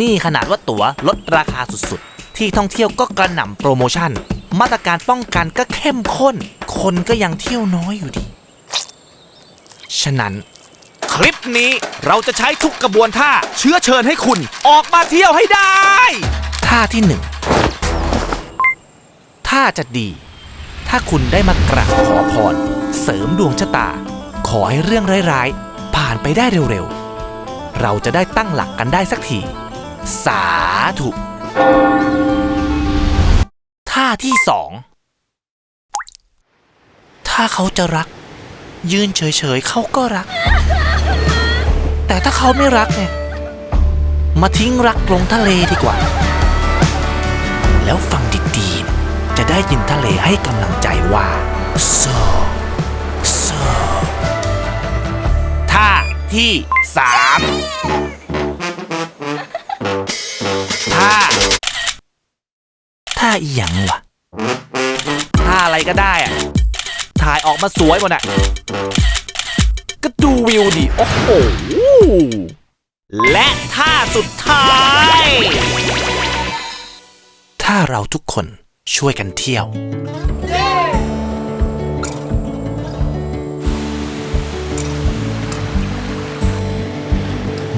นี่ขนาดว่าตั๋วลดราคาสุดๆ ที่ท่องเที่ยวก็กระหน่ำโปรโมชั่น มาตรการป้องกันก็เข้มข้น คนก็ยังเที่ยวน้อยอยู่ดี ฉะนั้น คลิปนี้เราจะใช้ทุกกระบวนท่าเชื้อเชิญให้คุณออกมาเที่ยวให้ได้ ท่าที่หนึ่งท่าจะดี ถ้าคุณได้มากราบขอพร เสริมดวงชะตา ขอให้เรื่องร้ายๆ ผ่านไปได้เร็วๆ เราจะได้ตั้งหลักกันได้สักที สาธุ ท่าที่สอง ถ้าเขาจะรัก ยืนเฉยๆเขาก็รัก แต่ถ้าเขาไม่รักเนี่ย มาทิ้งรักลงทะเลดีกว่า แล้วฟังดีๆ จะได้ยินทะเลให้กำลังใจว่า so so ท่าที่สามาอีหยังวะท่าอะไรก็ได้อะถ่ายออกมาสวยหมดอะก็ดูวิวดิ โอ้โห และท่าสุดท้าย ถ้าเราทุกคนช่วยกันเที่ยว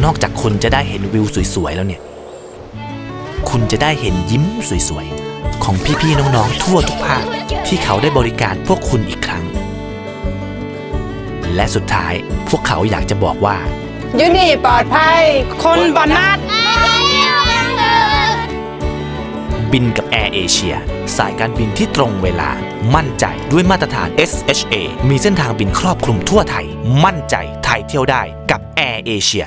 นอกจากคุณจะได้เห็นวิวสวยๆแล้วเนี่ย คุณจะได้เห็นยิ้มสวยๆ ของพี่ๆน้องๆทั่วทุกภาคที่เขาได้บริการพวกคุณอีกครั้ง และสุดท้ายพวกเขาอยากจะบอกว่า ยูนี่ปลอดภัย คนบอนนัด บินกับแอร์เอเชียสายการบินที่ตรงเวลา มั่นใจด้วยมาตรฐาน SHA มีเส้นทางบินครอบคลุมทั่วไทย มั่นใจไทยเที่ยวได้กับแอร์เอเชีย